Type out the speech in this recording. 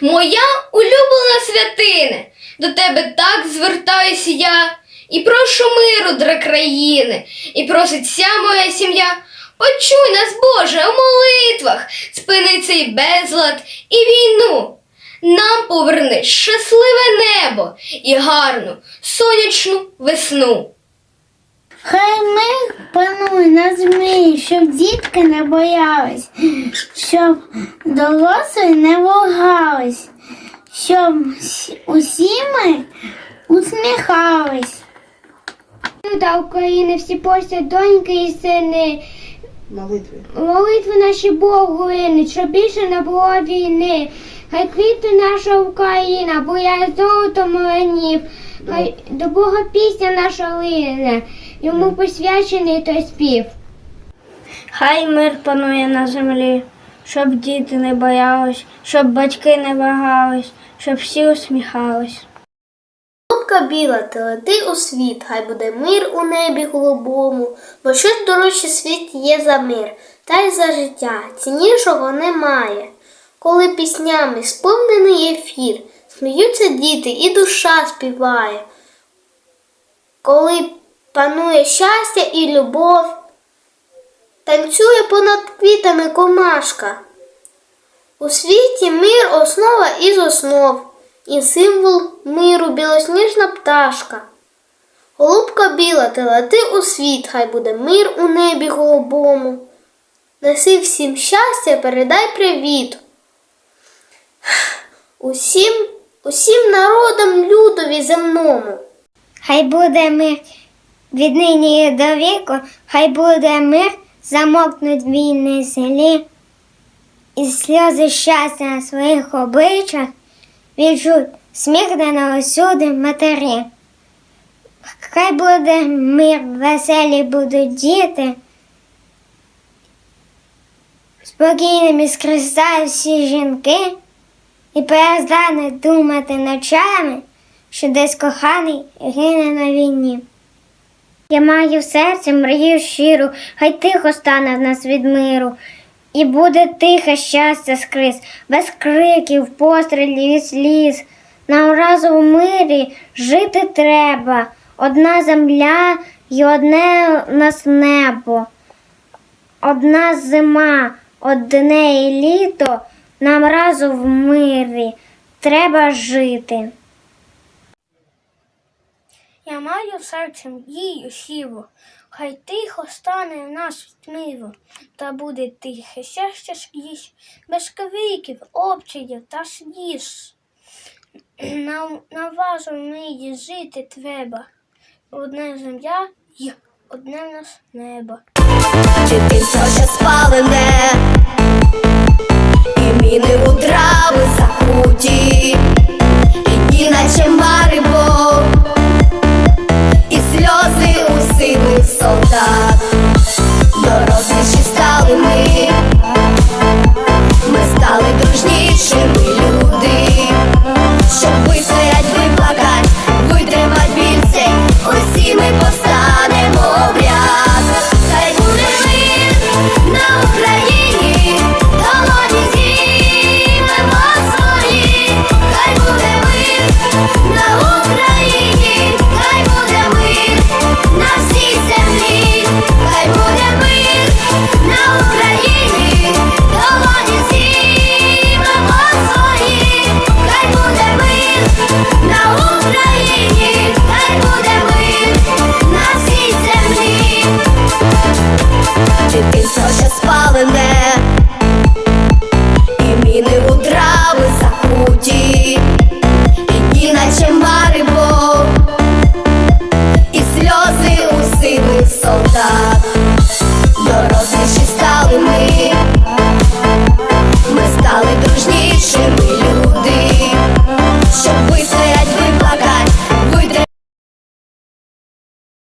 Моя улюблена святине, до тебе так звертаюся я, і прошу миру для країни, і просить вся моя сім'я. Почуй нас, Боже, у молитвах, спини цей безлад і війну. Нам поверни щасливе небо і гарну сонячну весну. Хай мир панує на змії, щоб дітки не боялись, щоб дорослі не вагались, щоб усі ми усміхались. Та України всі постять доньки і сини. Молитви. Молитви наші Богу щоб більше не було війни. Хай квітне наша Україна, буяє золотом мленів. Хай до Бога пісня наша лине, йому посвячений той спів. Хай мир панує на землі, щоб діти не боялись, щоб батьки не вагались, щоб всі усміхались. Голубка біла, ти лети у світ, хай буде мир у небі голубому, бо щось дорожче в світі є за мир, та й за життя, ціннішого немає. Коли піснями сповнений ефір, сміються діти і душа співає. Коли панує щастя і любов, танцює понад квітами комашка. У світі мир основа із основ, і символ миру білосніжна пташка. Голубка біла, ти лети у світ, хай буде мир у небі голубому. Неси всім щастя, передай привіт. Усім, усім народам людові земному. Хай буде мир від нині до віку, хай буде мир, замокнуть війни селі, і сльози щастя на своїх обличчях відчуть сміх де на усюди матері. Хай буде мир, веселі будуть діти, спокійними скресають всі жінки, і перестануть думати ночами, що десь коханий гине на війні. Я маю в серці мрію щиру, хай тихо стане в нас від миру, і буде тихе щастя скрізь, без криків, пострілів і сліз. Нам разом в мирі жити треба, одна земля і одне у нас небо, одна зима, одне і літо, нам разом в мирі треба жити. Я маю в серці мрію щиру, хай тихо стане в нас тмиво, та буде тихе щастя скрізь, без криків, обчаїв та сліз. Нам на вашу жити треба. Одне земля й одне в нас небо. Дитинство ще спалене, і міни у трави закуті, і дні наче марево, 是。що спали мене